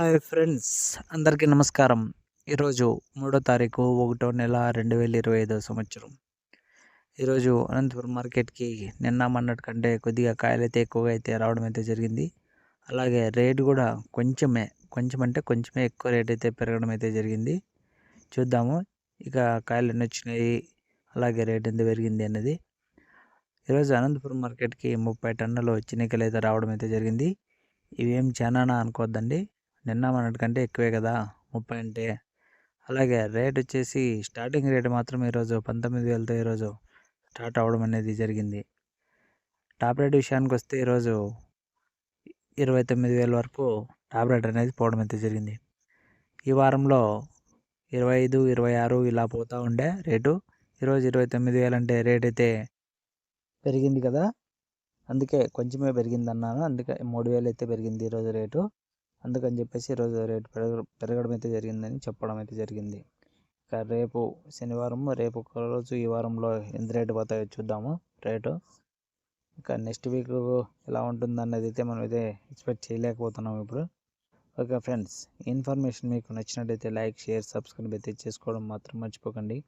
Hi friends అందరికీ నమస్కారం. ఈరోజు మూడో తారీఖు ఒకటో నెల రెండు వేల ఇరవై ఐదో సంవత్సరం. ఈరోజు అనంతపురం మార్కెట్కి నిన్న మొన్నటి కంటే కొద్దిగా కాయలైతే ఎక్కువగా అయితే రావడం అయితే జరిగింది. అలాగే రేటు కూడా కొంచెమే కొంచెం అంటే కొంచెమే ఎక్కువ రేట్ అయితే పెరగడం అయితే జరిగింది. చూద్దాము ఇక కాయలు ఎన్ని వచ్చినాయి అలాగే రేట్ ఎంత పెరిగింది అన్నది. ఈరోజు అనంతపురం మార్కెట్కి ముప్పై టన్నులు చిన్నికలు అయితే రావడం అయితే జరిగింది. ఇవేం చాలా అనుకోవద్దండి నిన్న మొన్నటికంటే ఎక్కువే కదా ముప్పై అంటే. అలాగే రేట్ వచ్చేసి స్టార్టింగ్ రేట్ మాత్రం ఈరోజు పంతొమ్మిది వేలతో ఈరోజు స్టార్ట్ అవ్వడం అనేది జరిగింది. టాప్ రేట్ విషయానికి వస్తే ఈరోజు ఇరవై తొమ్మిది వేల వరకు టాప్ రేట్ అనేది పోవడం అయితే జరిగింది. ఈ వారంలో ఇరవై ఐదు ఇరవై ఆరు ఇలా పోతూ ఉండే రేటు. ఈరోజు ఇరవై తొమ్మిది వేలు అంటే రేట్ అయితే పెరిగింది కదా. అందుకే కొంచెమే పెరిగింది అన్నాను అందుకే మూడు వేలు అయితే పెరిగింది ఈరోజు రేటు. అందుకని చెప్పేసి ఈరోజు రేటు పెరగ పెరగడం అయితే జరిగిందని చెప్పడం అయితే జరిగింది. ఇక రేపు శనివారం రేపు ఒక రోజు ఈ వారంలో ఎంత రేటు పోతాయో చూద్దాము రేటు. ఇంకా నెక్స్ట్ వీక్ ఎలా ఉంటుంది అన్నది అయితే మనం అయితే ఎక్స్పెక్ట్ చేయలేకపోతున్నాం ఇప్పుడు. ఓకే ఫ్రెండ్స్ ఇన్ఫర్మేషన్ మీకు నచ్చినట్టయితే లైక్ షేర్ సబ్స్క్రైబ్ అయితే చేసుకోవడం మాత్రం మర్చిపోకండి.